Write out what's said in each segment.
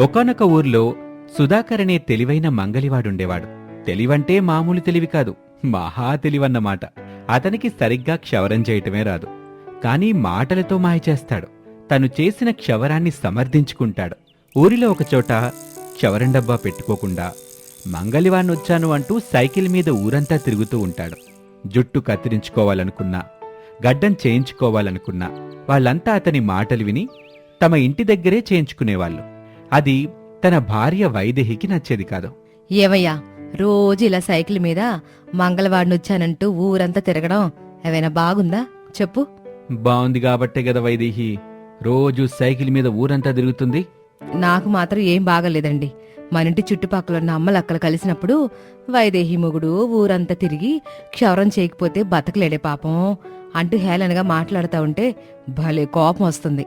ఒకానొక ఊర్లో సుధాకర్ అనే తెలివైన మంగలివాడుండేవాడు. తెలివంటే మామూలు తెలివి కాదు మహా తెలివన్నమాట. అతనికి సరిగ్గా క్షవరం చేయటమే రాదు. కానీ మాటలతో మాయ చేస్తాడు. తను చేసిన క్షవరాన్ని సమర్థించుకుంటాడు. ఊరిలో ఒకచోట క్షవరం డబ్బా పెట్టుకోకుండా మంగళివాణ్ణొచ్చాను అంటూ సైకిల్ మీద ఊరంతా తిరుగుతూ ఉంటాడు. జుట్టు కత్తిరించుకోవాలనుకున్నా గడ్డం చేయించుకోవాలనుకున్నా వాళ్ళంతా అతని మాటలు విని తమ ఇంటి దగ్గరే చేయించుకునేవాళ్ళు. అది తన భార్య వైదేహికి నచ్చేది కాదు. ఏవయ్యా రోజు ఇలా సైకిల్ మీద మంగళవాడిని వచ్చానంటూ ఊరంతా తిరగడం ఏవైనా బాగుందా? చెప్పు. బాగుంది కాబట్టే కదా వైదేహి రోజు సైకిల్ మీద ఊరంతా తిరుగుతుంది? నాకు మాత్రం ఏం బాగలేదండి. మన ఇంటి చుట్టుపక్కల ఉన్న అమ్మలక్కలు కలిసినప్పుడు వైదేహి మొగుడు ఊరంతా తిరిగి క్షవరం చేయకపోతే బతకలేడే పాపం అంటూ హేళనగా మాట్లాడుతా ఉంటే భలే కోపం వస్తుంది.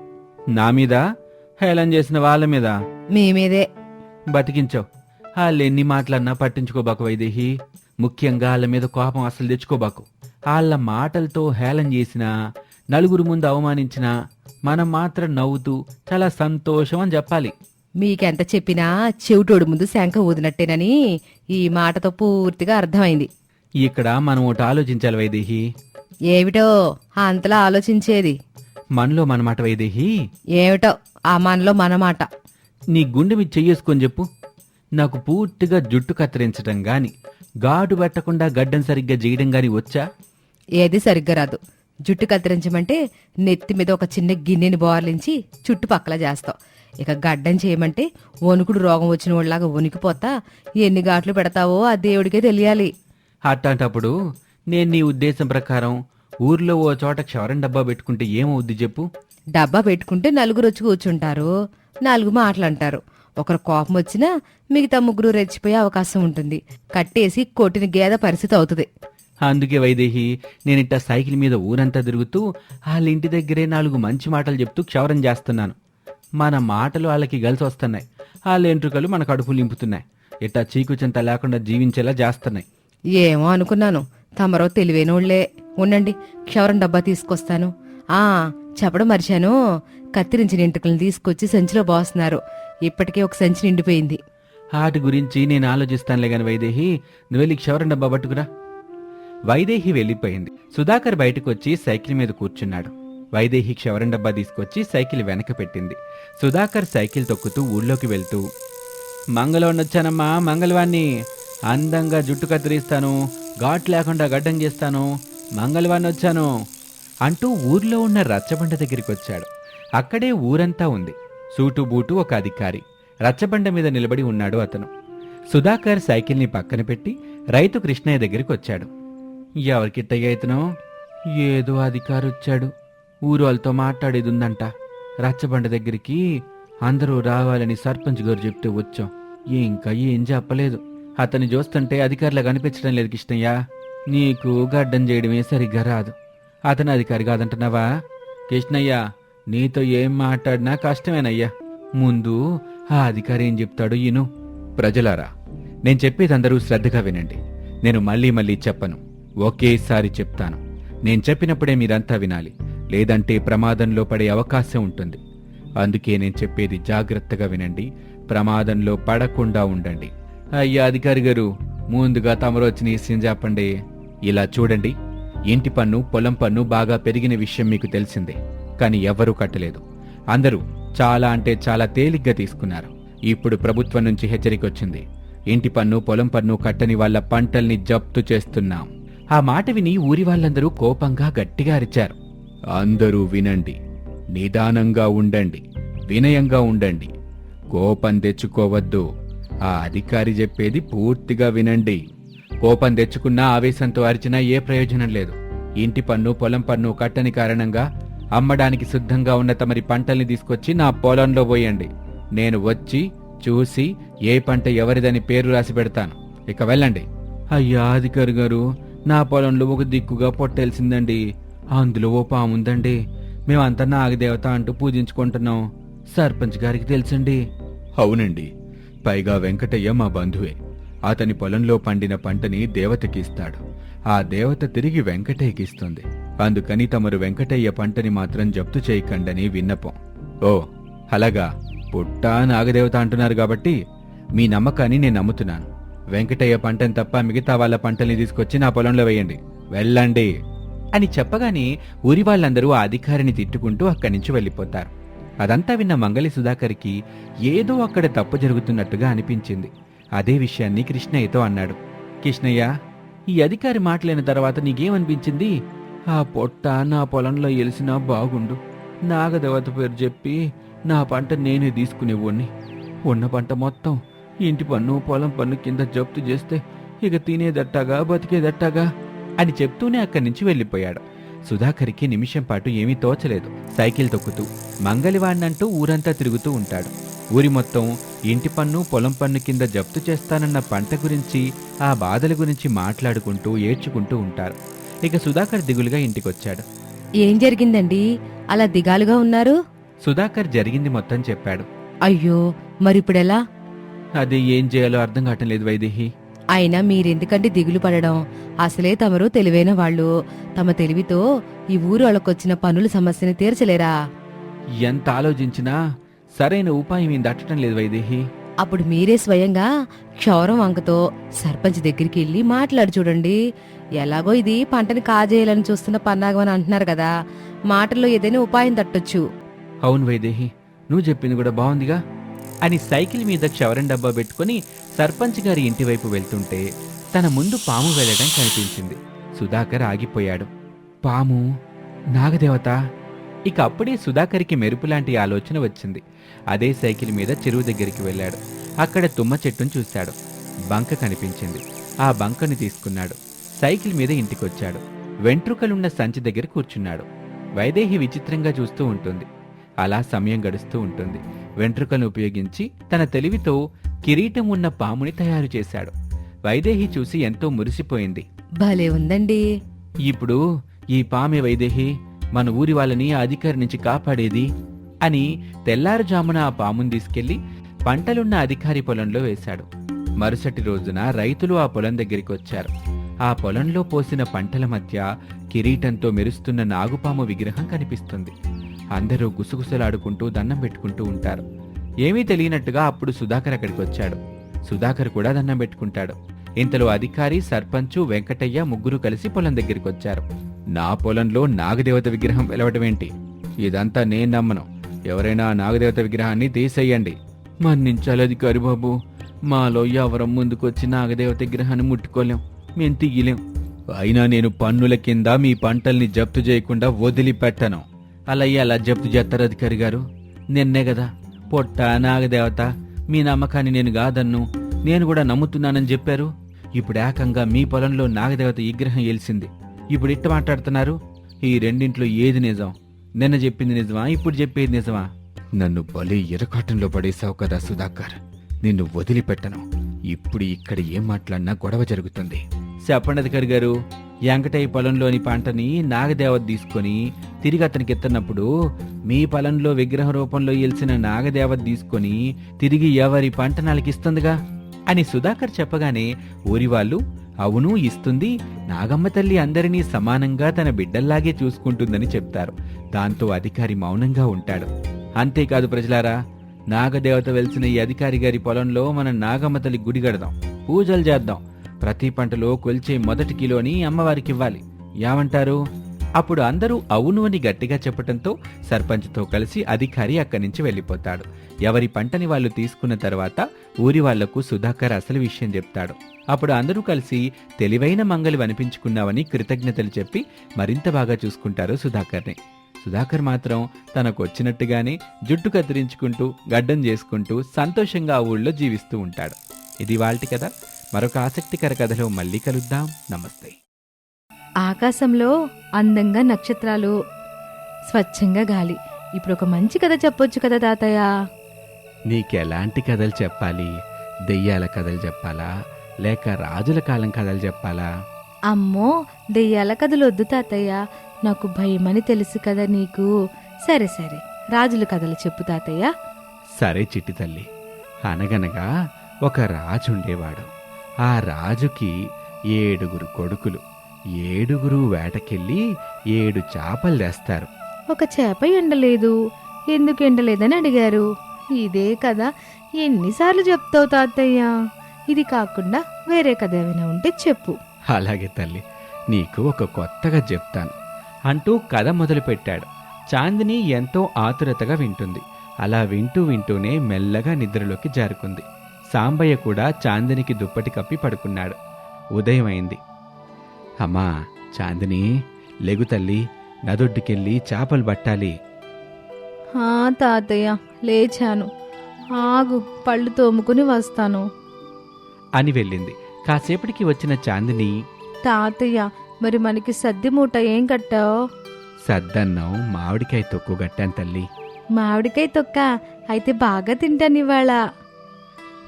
నా మీద హేళన చేసిన వాళ్ళ మీద. మీ మీదే. బతికించావు. వాళ్ళు ఎన్ని మాటలన్నా పట్టించుకోబాకు వైదేహి. ముఖ్యంగా వాళ్ళ మీద కోపం అసలు తెచ్చుకోబాకు వాళ్ళ మాటలతో హేళన చేసినా నలుగురు ముందు అవమానించినా మనం మాత్రం నవ్వుతూ చాలా సంతోషం అని చెప్పాలి. మీకెంత చెప్పినా చెవిటోడు ముందు శంఖ ఊదినట్టేనని ఈ మాటతో పూర్తిగా అర్థమైంది. ఇక్కడ మనం ఒకటి ఆలోచించాలి వైదేహి. ఏమిటో అంతలా ఆలోచించేది. మనలో మన మాట వైదేహి. ఏమిటో? ఆ మనలో మన మాట. నీ గుండె మీద చెయ్యేసుకొని చెప్పు. నాకు పూర్తిగా జుట్టు కత్తిరించటం గాని గాడు పెట్టకుండా గడ్డం సరిగ్గా చేయడం గాని వచ్చా? ఏది సరిగ్గా రాదు. జుట్టు కత్తిరించమంటే నెత్తి మీద ఒక చిన్న గిన్నెని బోర్లించి చుట్టుపక్కల చేస్తావు. ఇక గడ్డం చేయమంటే వణుకుడు రోగం వచ్చిన వాళ్ళలాగా వణికిపోతా. ఎన్ని ఘాట్లు పెడతావో ఆ దేవుడికే తెలియాలి. అట్లాంటప్పుడు నేను నీ ఉద్దేశం ప్రకారం ఊర్లో ఓ చోట క్షవరం డబ్బా పెట్టుకుంటే ఏమవుద్ది చెప్పు? డబ్బా పెట్టుకుంటే నలుగురు వచ్చి కూర్చుంటారు. నాలుగు మాటలంటారు. ఒకరు కోపం వచ్చినా మిగతా ముగ్గురు రెచ్చిపోయే అవకాశం ఉంటుంది. కట్టేసి కొట్టిన గేద పరిస్థితి అవుతుంది. అందుకే వైదేహి నేనిట్ట సైకిల్ మీద ఊరంతా తిరుగుతూ వాళ్ళ ఇంటి దగ్గరే నాలుగు మంచి మాటలు చెప్తూ క్షవరం చేస్తున్నాను. మన మాటలు వాళ్ళకి కలిసి వస్తున్నాయి. వాళ్ళ ఎంట్రుకలు మన కడుపు నింపుతున్నాయి. ఇట్టా చీకుచెంత లేకుండా జీవించేలా చేస్తున్నాయి. ఏమో అనుకున్నాను. తమరో తెలివైనోళ్ళే. ఉండండి క్షవరం డబ్బా తీసుకొస్తాను. ఆ చెప్పడం మర్చాను. కత్తిరించిన ఇంటికలను తీసుకొచ్చి సంచిలో బాస్తున్నారు ఇప్పటికే ఒక సంచి నిండిపోయింది. వాటి గురించి నేను ఆలోచిస్తానులే గాని వైదేహి నువ్వు వెళ్ళి క్షవరం డబ్బా పట్టుకురా. వైదేహి వెళ్ళిపోయింది. సుధాకర్ బయటకు వచ్చి సైకిల్ మీద కూర్చున్నాడు. వైదేహి క్షవరం డబ్బా తీసుకొచ్చి సైకిల్ వెనక పెట్టింది. సుధాకర్ సైకిల్ తొక్కుతూ ఊళ్ళోకి వెళ్తూ మంగళవాడిని వచ్చానమ్మా మంగళవాణ్ణి అందంగా జుట్టు కత్తిరిస్తాను. ఘాట్ లేకుండా గడ్డం చేస్తాను. మంగళవాణ్ణి వచ్చాను. అంటూ ఊర్లో ఉన్న రచ్చబండ దగ్గరికి వచ్చాడు అక్కడే ఊరంతా ఉంది. సూటు బూటు ఒక అధికారి. రచ్చబండ మీద నిలబడి ఉన్నాడు అతను. సుధాకర్ సైకిల్ని పక్కన పెట్టి రైతు కృష్ణయ్య దగ్గరికి వచ్చాడు ఎవరికిట్టయ్య ఇతను? ఏదో అధికారి వచ్చాడు. ఊరు వాళ్ళతో మాట్లాడేది ఉందంట. రచ్చబండ దగ్గరికి అందరూ రావాలని సర్పంచ్ గారు చెప్తే వచ్చాం. ఇంకా ఏం చెప్పలేదు. అతన్ని చూస్తుంటే అధికారులా కనిపించడం లేదు కృష్ణయ్య. నీకు గడ్డం చేయడమే సరిగ్గా రాదు. అతను అధికారి కాదంటున్నావా కృష్ణయ్య నీతో ఏం మాట్లాడినా కష్టమేనయ్యా. ముందు ఆ అధికారి ఏం చెప్తాడు ఈను ప్రజలారా నేను చెప్పేది అందరూ శ్రద్ధగా వినండి. నేను మళ్ళీ మళ్ళీ చెప్పను. ఒకేసారి చెప్తాను. నేను చెప్పినప్పుడే మీరంతా వినాలి. లేదంటే ప్రమాదంలో పడే అవకాశం ఉంటుంది. అందుకే నేను చెప్పేది జాగ్రత్తగా వినండి. ప్రమాదంలో పడకుండా ఉండండి. అయ్యా అధికారి గారు ముందుగా తమరు వచ్చిన విషయం చెప్పండి ఇలా చూడండి. ఇంటి పన్ను పొలం పన్ను బాగా పెరిగిన విషయం మీకు తెలిసిందే కానీ ఎవ్వరూ కట్టలేదు. అందరూ చాలా అంటే చాలా తేలిగ్గా తీసుకున్నారు. ఇప్పుడు ప్రభుత్వం నుంచి హెచ్చరిక వచ్చింది ఇంటి పన్ను పొలం పన్ను కట్టని వాళ్ళ పంటల్ని జప్తు చేస్తున్నాం. ఆ మాట విని ఊరి వాళ్ళందరూ కోపంగా గట్టిగా అరిచారు. అందరూ వినండి నిదానంగా ఉండండి వినయంగా ఉండండి. కోపం తెచ్చుకోవద్దు. ఆ అధికారి చెప్పేది పూర్తిగా వినండి. కోపం తెచ్చుకున్నా ఆవేశంతో అరిచినా ఏ ప్రయోజనం లేదు. ఇంటి పన్ను పొలం పన్ను కట్టని కారణంగా అమ్మడానికి సిద్ధంగా ఉన్న తమరి పంటల్ని తీసుకొచ్చి నా పొలంలో పోయండి. నేను వచ్చి చూసి ఏ పంట ఎవరిదని పేరు రాసి పెడతాను. ఇక వెళ్ళండి. అయ్యా అధికారి గారు నా పొలంలో ఒక దిక్కుగా పొట్టేల్సిందండి. అందులో ఓ పాముందండి మేమంతా నాగదేవత అంటూ పూజించుకుంటున్నాం. సర్పంచ్ గారికి తెలుసండి. అవునండి. పైగా వెంకటయ్య మా బంధువే. అతని పొలంలో పండిన పంటని దేవతకి ఇస్తాడు. ఆ దేవత తిరిగి వెంకటయ్యకి ఇస్తుంది అందుకని తమరు వెంకటయ్య పంటని మాత్రం జప్తు చేయకండని విన్నపం. ఓ అలాగా? పుట్ట నాగదేవత అంటున్నారు కాబట్టి మీ నమ్మకాన్ని నేను నమ్ముతున్నాను. వెంకటయ్య పంటని తప్ప మిగతా వాళ్ళ పంటల్ని తీసుకొచ్చి నా పొలంలో వేయండి. వెళ్ళండి. అని చెప్పగానే ఊరి వాళ్ళందరూ ఆ అధికారిని తిట్టుకుంటూ అక్కడి నుంచి వెళ్ళిపోతారు. అదంతా విన్న మంగళి సుధాకర్కి ఏదో అక్కడ తప్పు జరుగుతున్నట్టుగా అనిపించింది. అదే విషయాన్ని కృష్ణయ్యతో అన్నాడు. కృష్ణయ్య ఈ అధికారి మాట్లాడిన తర్వాత నీకేమనిపించింది? ఆ పొట్ట నా పొలంలో ఎలిసినా బాగుండు. నాగదేవత పేరు చెప్పి నా పంట నేనే తీసుకునేవాణ్ణి. ఉన్న పంట మొత్తం ఇంటి పన్ను పొలం పన్ను కింద జప్తు చేస్తే ఇక తినేదట్టాగా బతికేదట్టాగా అని చెప్తూనే అక్కడి నుంచి వెళ్ళిపోయాడు. సుధాకర్కి నిమిషం పాటు ఏమీ తోచలేదు. సైకిల్ తొక్కుతూ మంగలివాణ్ణంటూ ఊరంతా తిరుగుతూ ఉంటాడు. ఊరి మొత్తం ఇంటి పన్ను పొలం పన్ను కింద జప్తు చేస్తానన్న పంట గురించి ఆ బాధల గురించి మాట్లాడుకుంటూ ఏడ్చుకుంటూ ఉంటారు. ఇక సుధాకర్ దిగులుగా ఇంటికొచ్చాడు. ఏం జరిగిందండి? అలా దిగాలుగా ఉన్నారు? సుధాకర్ జరిగింది మొత్తం చెప్పాడు. అయ్యో మరిప్పుడెలా? అది ఏం చేయాలో అర్థం కావటం లేదు వైదేహి. అయినా మీరెందుకంటే దిగులు పడడం? అసలే తమరు తెలివైన వాళ్ళు. తమ తెలివితో ఈ ఊరు వాళ్ళకొచ్చిన పనుల సమస్యని తీర్చలేరా? ఎంత ఆలోచించినా సరైన ఉపాయం ఏం దట్టడం లేదు వైదేహి. అప్పుడు మీరే స్వయంగా క్షౌరం వంకతో సర్పంచ్ దగ్గరికి వెళ్ళి మాట్లాడి చూడండి. ఎలాగో ఇది పంటని కాజేయాలని చూస్తున్న పన్నాగం అని అంటున్నారు కదా. మాటల్లో ఏదైనా ఉపాయం తట్టొచ్చు. అవును వైదేహి నువ్వు చెప్పింది కూడా బాగుందిగా. అని సైకిల్ మీద క్షవరం డబ్బా పెట్టుకుని సర్పంచ్ గారి ఇంటి వైపు వెళ్తుంటే తన ముందు పాము వెళ్ళడం కనిపించింది. సుధాకర్ ఆగిపోయాడు. పాము నాగదేవత ఇక అప్పుడే సుధాకర్కి మెరుపులాంటి ఆలోచన వచ్చింది. అదే సైకిల్ మీద చెరువు దగ్గరికి వెళ్ళాడు. అక్కడ తుమ్మ చెట్టును చూశాడు. బంక కనిపించింది. ఆ బంకను తీసుకున్నాడు. సైకిల్ మీద ఇంటికొచ్చాడు. వెంట్రుకలున్న సంచి దగ్గర కూర్చున్నాడు. వైదేహి విచిత్రంగా చూస్తూ ఉంటుంది. అలా సమయం గడుస్తూ ఉంటుంది. వెంట్రుకలను ఉపయోగించి తన తెలివితో కిరీటం ఉన్న పాముని తయారు చేశాడు. వైదేహి చూసి ఎంతో మురిసిపోయింది. భలే ఉందండి. ఇప్పుడు ఈ పామె వైదేహి మన ఊరి వాళ్ళని ఆ అధికారి నుంచి కాపాడేది అని తెల్లారుజామున ఆ పాముని తీసుకెళ్ళి పంటలున్న అధికారి పొలంలో వేశాడు. మరుసటి రోజున రైతులు ఆ పొలం దగ్గరికి వచ్చారు. ఆ పొలంలో పోసిన పంటల మధ్య కిరీటంతో మెరుస్తున్న నాగుపాము విగ్రహం కనిపిస్తుంది. అందరూ గుసగుసలాడుకుంటూ దండం పెట్టుకుంటూ ఉంటారు. ఏమీ తెలియనట్టుగా అప్పుడు సుధాకర్ అక్కడికి వచ్చాడు. సుధాకర్ కూడా దండం పెట్టుకుంటాడు. ఇంతలో అధికారి సర్పంచు వెంకటయ్య ముగ్గురు కలిసి పొలం దగ్గరికి వచ్చారు. నా పొలంలో నాగదేవత విగ్రహం వెలవటమేంటి ఇదంతా నేను నమ్మను. ఎవరైనా నాగదేవత విగ్రహాన్ని తీసేయండి. మన్నించాలి అధికారి బాబు. మాలో ఎవరం ముందుకొచ్చి నాగదేవత విగ్రహాన్ని ముట్టుకోలేం. మేం తీయలేం అయినా నేను పన్నుల కింద మీ పంటల్ని జప్తు చేయకుండా వదిలిపెట్టను. అలా అలా జప్తు చేస్తారు అధికారి గారు? నిన్నే కదా పొట్ట నాగదేవత మీ నమ్మకాన్ని నేను కాదన్ను. నేను కూడా నమ్ముతున్నానని చెప్పారు. ఇప్పుడు ఏకంగా మీ పొలంలో నాగదేవత విగ్రహం ఎలిసింది ఇప్పుడు ఇట్ట మాట్లాడుతున్నారు? ఈ రెండింట్లో ఏది నిజం? నిన్న చెప్పింది నిజమా? ఇప్పుడు చెప్పేది నిజమా? నన్ను బలి ఎరకాటంలో పడేశావు కదా సుధాకర్. నిన్ను వదిలిపెట్టను. ఇప్పుడు ఇక్కడ ఏం మాట్లాడినా గొడవ జరుగుతుంది. చెప్పండి అధికారి గారు. వెంకటయ్య పొలంలోని పంటని నాగదేవత తీసుకొని తిరిగి అతనికి ఎత్తనప్పుడు మీ పొలంలో విగ్రహ రూపంలో ఎలిసిన నాగదేవత తీసుకొని తిరిగి ఎవరి పంట నాలకిస్తుందిగా అని సుధాకర్ చెప్పగానే ఊరి వాళ్ళు అవును ఇస్తుంది. నాగమ్మ తల్లి అందరినీ సమానంగా తన బిడ్డల్లాగే చూసుకుంటుందని చెప్తారు. దాంతో అధికారి మౌనంగా ఉంటాడు. అంతేకాదు ప్రజలారా నాగదేవత వెలిసిన ఈ అధికారి గారి పొలంలో మన నాగమ్మ తల్లి గుడి కడదాం. పూజలు చేద్దాం. ప్రతి పంటలో కొల్చే మొదటి కిలోని అమ్మవారికి ఇవ్వాలి. ఏమంటారు? అప్పుడు అందరూ అవును అని గట్టిగా చెప్పటంతో సర్పంచ్తో కలిసి అధికారి అక్కడి నుంచి వెళ్ళిపోతాడు. ఎవరి పంటని వాళ్ళు తీసుకున్న తర్వాత ఊరి వాళ్ళకు సుధాకర్ అసలు విషయం చెప్తాడు. అప్పుడు అందరూ కలిసి తెలివైన మంగలి అనిపించుకున్నావని కృతజ్ఞతలు చెప్పి మరింత బాగా చూసుకుంటారు సుధాకర్ని. సుధాకర్ మాత్రం తనకు వచ్చినట్టుగానే జుట్టు కత్తిరించుకుంటూ గడ్డం చేసుకుంటూ సంతోషంగా ఆ ఊళ్ళో జీవిస్తూ ఉంటాడు. ఇది వాళ్ళటి కథ. మరొక ఆసక్తికర కథలో మళ్ళీ కలుద్దాం. నమస్తే. ఆకాశంలో అందంగా నక్షత్రాలు స్వచ్ఛంగా గాలి. ఇప్పుడు ఒక మంచి కథ చెప్పొచ్చు కదా తాతయ్య? నీకెలాంటి కథలు చెప్పాలి? దెయ్యాల కథలు చెప్పాలా? లేక రాజుల కాలం కథలు చెప్పాలా? అమ్మో దెయ్యాల కథలు వద్దు తాతయ్య. నాకు భయమని తెలుసు కదా నీకు. సరే సరే. రాజుల కథలు చెప్పు తాతయ్య. సరే చిట్టి తల్లి. అనగనగా ఒక రాజు ఉండేవాడు ఆ రాజుకి ఏడుగురు కొడుకులు. ఏడుగురు వేటకెళ్ళి ఏడు చేపలు తెస్తారు. ఒక చేప ఎండలేదు. ఎందుకు ఎండలేదని అడిగారు. ఇదే కదా. ఎన్నిసార్లు చెప్తావు తాతయ్య? ఇది కాకుండా వేరే కథ ఏమైనా ఉంటే చెప్పు. అలాగే తల్లి నీకు ఒక కొత్తగా చెప్తాను. అంటూ కథ మొదలుపెట్టాడు. చాందిని ఎంతో ఆతురతగా వింటుంది. అలా వింటూ వింటూనే మెల్లగా నిద్రలోకి జారుకుంది. సాంబయ్య కూడా చాందినికి దుప్పటి కప్పి పడుకున్నాడు. ఉదయం అయింది అమ్మా చాందిని లెగు తల్లి నదొడ్డుకెళ్ళి చేపలు పట్టాలి. తాతయ్య లేచాను. ఆగు పళ్ళు తోముకుని వస్తాను. అని వెళ్ళింది. కాసేపటికి వచ్చిన చాందిని తాతయ్య మరి మనకి సద్ది మూట ఏం కట్టావు? సద్దన్నం మామిడికాయ తొక్కు గట్టాను తల్లి. మామిడికాయ తొక్క? అయితే బాగా తింటాను ఇవాళ.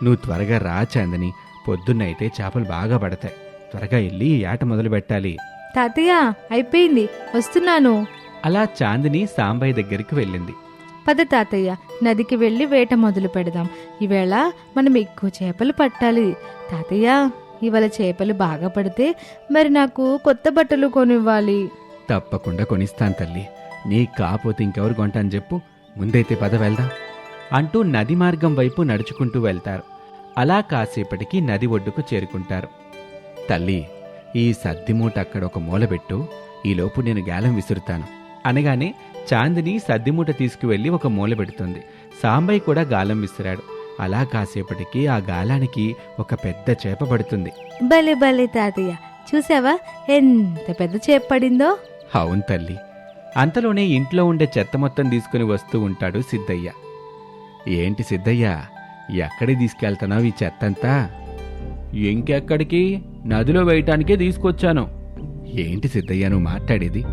నువ్వు త్వరగా రా చాందని. పొద్దున్నైతే చేపలు బాగా పడతాయి. త్వరగా వెళ్ళి ఏట మొదలు పెట్టాలి. తాతయ్య అయిపోయింది. వస్తున్నాను. అలా చాందిని సాంబయ్య దగ్గరికి వెళ్ళింది. పద తాతయ్య నదికి వెళ్ళి వేట మొదలు పెడదాం. ఈవేళ మనం ఎక్కువ చేపలు పట్టాలి. తాతయ్య ఇవాళ చేపలు బాగా పడితే మరి నాకు కొత్త బట్టలు కొనివ్వాలి. తప్పకుండా కొనిస్తాను తల్లి. నీ కాపోతే ఇంకెవరు కొంటాను చెప్పు. ముందైతే పద వెళ్దాం. అంటూ నది మార్గం వైపు నడుచుకుంటూ వెళ్తారు. అలా కాసేపటికి నది ఒడ్డుకు చేరుకుంటారు. తల్లి ఈ సర్దిమూట అక్కడ ఒక మూలబెట్టు ఈలోపు నేను గాలం విసురుతాను. అనగానే చాందిని సద్దిమూట తీసుకువెళ్ళి ఒక మూల పెడుతుంది. సాంబయ్య కూడా గాలం విసిరాడు. అలా కాసేపటికి ఆ గాలానికి ఒక పెద్ద చేప పడుతుంది. భలే భలే తాతయ్య. చూసావా? ఎంత పెద్ద చేప పడిందో? అవును తల్లి. అంతలోనే ఇంట్లో ఉండే చెత్త మొత్తం తీసుకుని వస్తూ ఉంటాడు సిద్ధయ్య. ఏంటి సిద్ధయ్య? ఎక్కడికి తీసుకెళ్తున్నావు ఈ చెత్తంతా? ఇంకెక్కడికి? నదిలో వేయటానికే తీసుకొచ్చాను. ఏంటి సిద్ధయ్య నువ్వు మాట్లాడేది?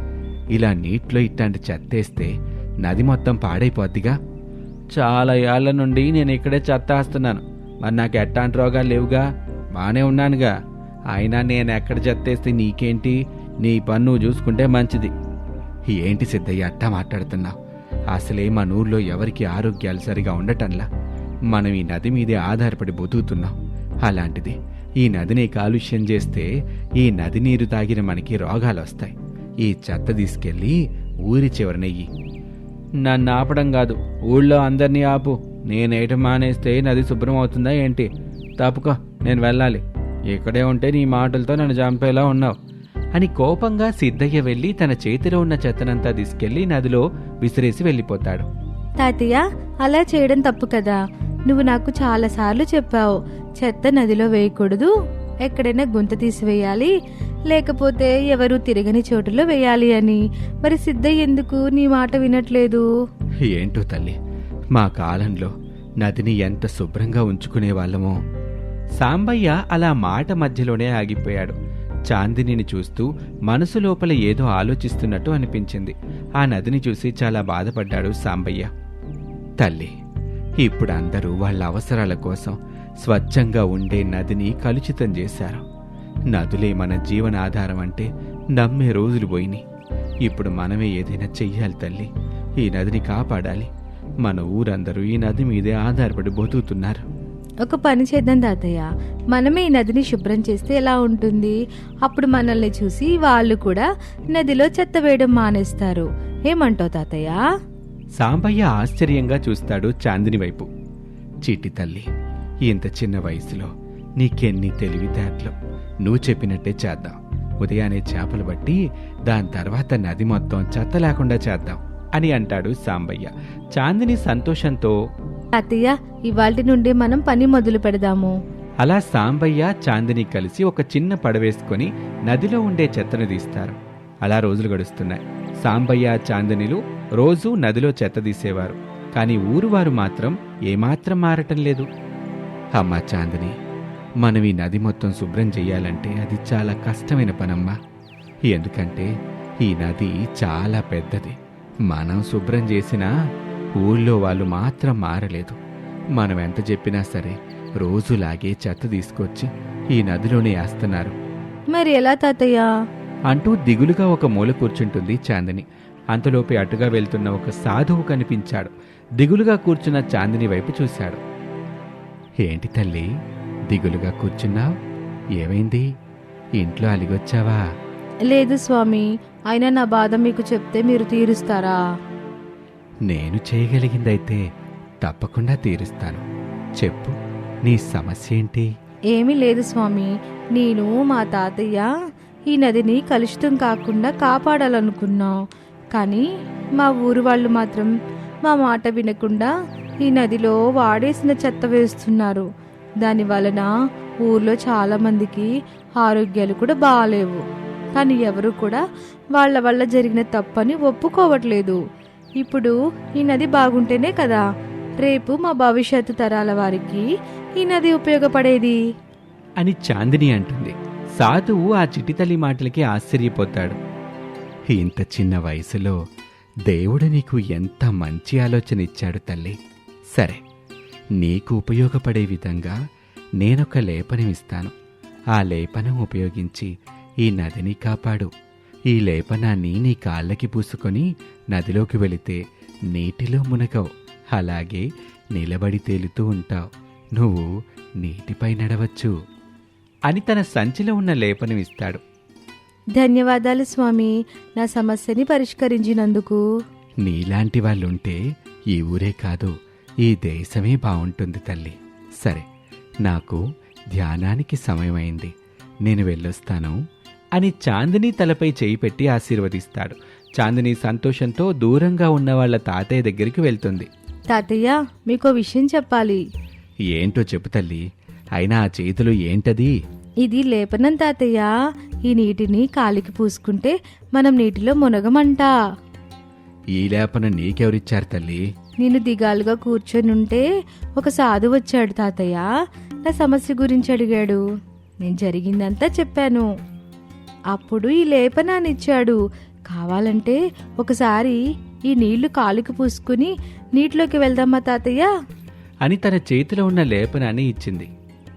ఇలా నీటిలో ఇట్లాంటి చెత్తేస్తే నది మొత్తం పాడైపోద్దిగా? చాలా ఏళ్ళ నుండి నేను ఇక్కడే చెత్త వేస్తున్నాను. మరి నాకు ఎట్టాంటి రోగాలు లేవుగా? బానే ఉన్నానుగా. అయినా నేను ఎక్కడ చెత్తేస్తే నీకేంటి? నీ పన్ను చూసుకుంటే మంచిది. ఏంటి సిద్ధయ్య అట్టా మాట్లాడుతున్నావు? అసలే మన ఊర్లో ఎవరికి ఆరోగ్యాలు సరిగా ఉండటంలా? మనం ఈ నది మీదే ఆధారపడి బతుకుతున్నాం. అలాంటిది ఈ నదిని కాలుష్యం చేస్తే ఈ నది నీరు తాగిన మనకి రోగాలు వస్తాయి ఈ చెత్త తీసుకెళ్ళి ఊరి చివరనెయ్యి నన్ను ఆపడం కాదు ఊళ్ళో అందరినీ ఆపు. నేనేయటం మానేస్తే నది శుభ్రం అవుతుందా ఏంటి? తప్పుకో నేను వెళ్ళాలి. ఇక్కడే ఉంటే నీ మాటలతో నన్ను చంపేలా ఉన్నావు. అని కోపంగా సిద్ధయ్య వెళ్ళి తన చేతిలో ఉన్న చెత్తనంతా తీసుకెళ్ళి నదిలో విసిరేసి వెళ్ళిపోతాడు. తాతయ్య అలా చేయడం తప్పు కదా. నువ్వు నాకు చాలా సార్లు చెప్పావు చెత్త నదిలో వేయకూడదు. ఎక్కడైనా గుంత తీసివేయాలి. లేకపోతే ఎవరు తిరగని చోటులో వేయాలి అని. మరి సిద్ధయ్య ఎందుకు నీ మాట వినట్లేదు? ఏంటో తల్లి మా కాలంలో నదిని ఎంత శుభ్రంగా ఉంచుకునే వాళ్ళమో. సాంబయ్య అలా మాట మధ్యలోనే ఆగిపోయాడు. చాందినిని చూస్తూ మనసు లోపల ఏదో ఆలోచిస్తున్నట్టు అనిపించింది. ఆ నదిని చూసి చాలా బాధపడ్డాడు సాంబయ్య. తల్లి ఇప్పుడు అందరూ వాళ్ళ అవసరాల కోసం స్వచ్ఛంగా ఉండే నదిని కలుషితం చేశారు. నదులే మన జీవనాధారం అంటే నమ్మే రోజులు పోయినాయి ఇప్పుడు మనమే ఏదైనా చెయ్యాలి తల్లి. ఈ నదిని కాపాడాలి. మన ఊరందరూ ఈ నది మీదే ఆధారపడి బతుకుతున్నారు. ఒక పని చేద్దాం తాతయ్య. మనమే ఈ నదిని శుభ్రం చేస్తే ఎలా ఉంటుంది? అప్పుడు మనల్ని చూసి వాళ్ళు కూడా నదిలో చెత్త వేయడం మానేస్తారు. ఏమంటావు తాతయ్య? సాంబయ్య ఆశ్చర్యంగా చూస్తాడు చాందిని వైపు. చిట్టి తల్లి ఇంత చిన్న వయసులో నీకెన్ని తెలివితేటలు? నువ్వు చెప్పినట్టే చేద్దాం. ఉదయాన్నే చేపలు బట్టి దాని తర్వాత నది మొత్తం చెత్త లేకుండా చేద్దాం అని అంటాడు సాంబయ్య. చాందిని సంతోషంతో తాతయ్య ఇవాల్టి నుండి మనం పని మొదలు పెడదాము. అలా సాంబయ్య చాందిని కలిసి ఒక చిన్న పడవేసుకొని నదిలో ఉండే చెత్తను తీస్తారు. అలా రోజులు గడుస్తున్నాయి. సాంబయ్య చాందినిలు రోజూ నదిలో చెత్త తీసేవారు. కానీ ఊరువారు మాత్రం ఏమాత్రం మారటం లేదు. అమ్మా చాందిని మనం ఈ నది మొత్తం శుభ్రం చెయ్యాలంటే అది చాలా కష్టమైన పనమ్మా. ఎందుకంటే ఈ నది చాలా పెద్దది. మనం శుభ్రం చేసినా ఊళ్ళో వాళ్ళు మాత్రం మారలేదు. మనం ఎంత చెప్పినా సరే రోజులాగే చెత్త తీసుకొచ్చి ఈ నదిలోనే వేస్తున్నారు. మరి ఎలా తాతయ్య? అంటూ దిగులుగా ఒక మూల కూర్చుంటుంది చాందిని. అంతలోపే అటుగా వెళ్తున్న ఒక సాధువు కనిపించాడు. దిగులుగా కూర్చున్న చాందిని వైపు చూశాడు. ఏంటి తల్లి? దిగులుగా కూర్చున్నావు? ఏమైంది? ఇంట్లో అలిగొచ్చావా? లేదు స్వామి అయినా నా బాధ మీకు చెప్తే మీరు తీరుస్తారా? నేను చేయగలిగిందైతే తప్పకుండా తీరుస్తాను. చెప్పు నీ సమస్య ఏంటి? ఏమీ లేదు స్వామి నేను మా తాతయ్య ఈ నదిని కలుషితం కాకుండా కాపాడాలనుకున్నాం. కానీ మా ఊరు వాళ్ళు మాత్రం మా మాట వినకుండా ఈ నదిలో వాడేసిన చెత్త వేస్తున్నారు. దాని వలన ఊర్లో చాలా మందికి ఆరోగ్యాలు కూడా బాగాలేవు కానీ ఎవరు కూడా వాళ్ళ వల్ల జరిగిన తప్పని ఒప్పుకోవట్లేదు. ఇప్పుడు ఈ నది బాగుంటేనే కదా? రేపు మా భవిష్యత్తు తరాల వారికి ఈ నది ఉపయోగపడేది? అని చాందిని అంటుంది. సాధువు ఆ చిటితల్లి మాటలకి ఆశ్చర్యపోతాడు. ఇంత చిన్న వయసులో దేవుడు నీకు ఎంత మంచి ఆలోచన ఇచ్చాడు తల్లి. సరే నీకు ఉపయోగపడే విధంగా నేనొక లేపనం ఇస్తాను ఆ లేపనం ఉపయోగించి ఈ నదిని కాపాడు. ఈ లేపనాన్ని నీ కాళ్ళకి పూసుకొని నదిలోకి వెళితే నీటిలో మునగవు. అలాగే నిలబడి తేలుతూ ఉంటావు. నువ్వు నీటిపై నడవచ్చు. అని తన సంచిలో ఉన్న లేపనం ఇస్తాడు ధన్యవాదాలు స్వామి. నా సమస్యని పరిష్కరించినందుకు. నీలాంటి వాళ్ళుంటే ఈ ఊరే కాదు. ఈ దేశమే బావుంటుంది తల్లి. సరే నాకు ధ్యానానికి సమయమైంది. నేను వెళ్ళొస్తాను అని చాందిని తలపై చేయి పెట్టి ఆశీర్వదిస్తాడు. చాందిని సంతోషంతో దూరంగా ఉన్న వాళ్ళ తాతయ్య దగ్గరికి వెళ్తుంది. తాతయ్య మీకో విషయం చెప్పాలి. ఏంటో చెప్పు తల్లి. అయినా ఆ చేతులు ఏంటది? ఇది లేపనం తాతయ్య. ఈ నీటిని కాలికి పూసుకుంటే మనం నీటిలో మునగమంట. ఈ లేపన నీకెవరిచ్చారు తల్లి? నేను దిగాలుగా కూర్చొనుంటే ఒక సాధు వచ్చాడు తాతయ్య. నా సమస్య గురించి అడిగాడు. నేను జరిగిందంతా చెప్పాను. అప్పుడు ఈ లేపనానిచ్చాడు కావాలంటే ఒకసారి ఈ నీళ్ళు కాలుకి పూసుకుని నీటిలోకి వెళ్దామా తాతయ్య? అని తన చేతిలో ఉన్న లేపనాన్ని ఇచ్చింది.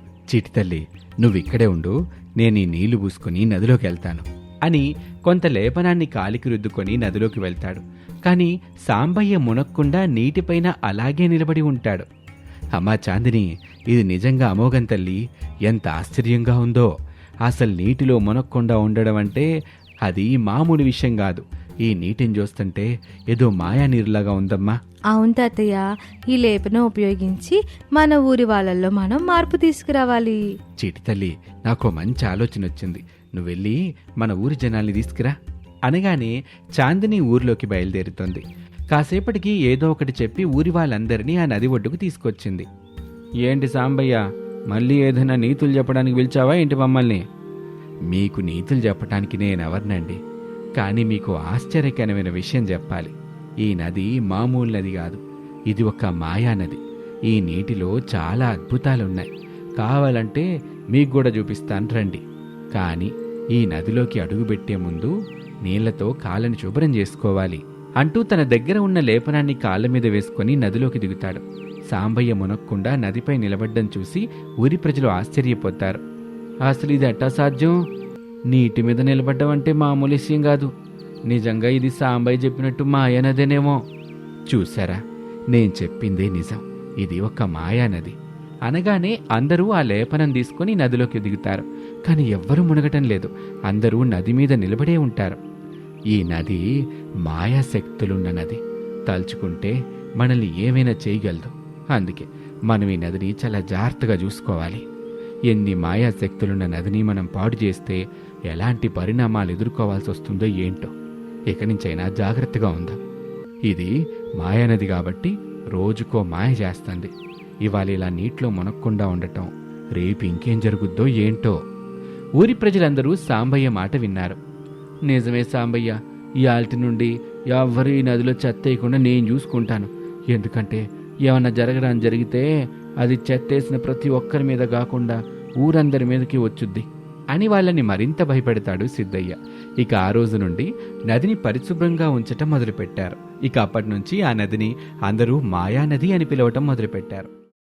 చిటి తల్లి నువ్విక్కడే ఉండు నేను ఈ నీళ్ళు పూసుకుని నదిలోకి వెళ్తాను. అని కొంత లేపనాన్ని కాలికి రుద్దుకొని నదిలోకి వెళ్తాడు. కాని సాంబయ్య మునక్కుండా నీటిపైన అలాగే నిలబడి ఉంటాడు. అమ్మా చాందిని ఇది నిజంగా అమోఘం తల్లి. ఎంత ఆశ్చర్యంగా ఉందో. అసలు నీటిలో మునక్కుండా ఉండడం అంటే అది మామూలు విషయం కాదు. ఈ నీటిని చూస్తుంటే ఏదో మాయా నీరులాగా ఉందమ్మా. అవును తాతయ్య ఈ లేపనం ఉపయోగించి మన ఊరి వాళ్ళల్లో మనం మార్పు తీసుకురావాలి. చీటి తల్లి నాకు మంచి ఆలోచన వచ్చింది నువ్వు వెళ్ళి మన ఊరి జనాల్ని తీసుకురా. అనగానే చాందిని ఊర్లోకి బయలుదేరుతోంది. కాసేపటికి ఏదో ఒకటి చెప్పి ఊరి వాళ్ళందరినీ ఆ నది ఒడ్డుకు తీసుకొచ్చింది. ఏంటి సాంబయ్య మళ్ళీ ఏదైనా నీతులు చెప్పడానికి పిలిచావా ఏంటి మమ్మల్ని? మీకు నీతులు చెప్పడానికి నేనెవరినండి. కానీ మీకు ఆశ్చర్యకరమైన విషయం చెప్పాలి. ఈ నది మామూలు నది కాదు. ఇది ఒక మాయా నది. ఈ నీటిలో చాలా అద్భుతాలున్నాయి. కావాలంటే మీకు కూడా చూపిస్తాను రండి. కానీ ఈ నదిలోకి అడుగుపెట్టే ముందు నీళ్ళతో కాళ్ళని శుభ్రం చేసుకోవాలి అంటూ తన దగ్గర ఉన్న లేపనాన్ని కాళ్ళ మీద వేసుకొని నదిలోకి దిగుతాడు. సాంబయ్య మునక్కుండా నదిపై నిలబడ్డం చూసి ఊరి ప్రజలు ఆశ్చర్యపోతారు. అసలు ఇది ఎట్టా సాధ్యం? నీటి మీద నిలబడ్డం అంటే మామూలు విషయం కాదు. నిజంగా ఇది సాంబయ్య చెప్పినట్టు మాయానదేనేమో చూసారా నేను చెప్పిందే నిజం. ఇది ఒక మాయానది అనగానే అందరూ ఆ లేపనం తీసుకొని నదిలోకి దిగుతారు. కానీ ఎవ్వరూ మునగటం లేదు. అందరూ నది మీద నిలబడే ఉంటారు. ఈ నది మాయాశక్తులున్న నది. తలుచుకుంటే మనల్ని ఏమైనా చేయగలదు. అందుకే మనం ఈ నదిని చాలా జాగ్రత్తగా చూసుకోవాలి. ఎన్ని మాయాశక్తులున్న నదిని మనం పాడు చేస్తే ఎలాంటి పరిణామాలు ఎదుర్కోవాల్సి వస్తుందో ఏంటో. ఇక నుంచైనా జాగ్రత్తగా ఉందాం. ఇది మాయానది కాబట్టి రోజుకో మాయ చేస్తుంది. ఇవాళ ఇలా నీటిలో మునక్కుండా ఉండటం రేపు ఇంకేం జరుగుద్దో ఏంటో. ఊరి ప్రజలందరూ సాంబయ్య మాట విన్నారు. నిజమే సాంబయ్య ఈ ఆల్టి నుండి ఎవ్వరు ఈ నదిలో చెత్తేయకుండా నేను చూసుకుంటాను. ఎందుకంటే ఏమన్నా జరగడం జరిగితే అది చెత్తేసిన ప్రతి ఒక్కరి మీద కాకుండా ఊరందరి మీదకి వచ్చుద్ది అని వాళ్ళని మరింత భయపెడతాడు సిద్ధయ్య. ఇక ఆ రోజు నుండి నదిని పరిశుభ్రంగా ఉంచటం మొదలుపెట్టారు. ఇక అప్పటి నుంచి ఆ నదిని అందరూ మాయానది అని పిలవటం మొదలుపెట్టారు.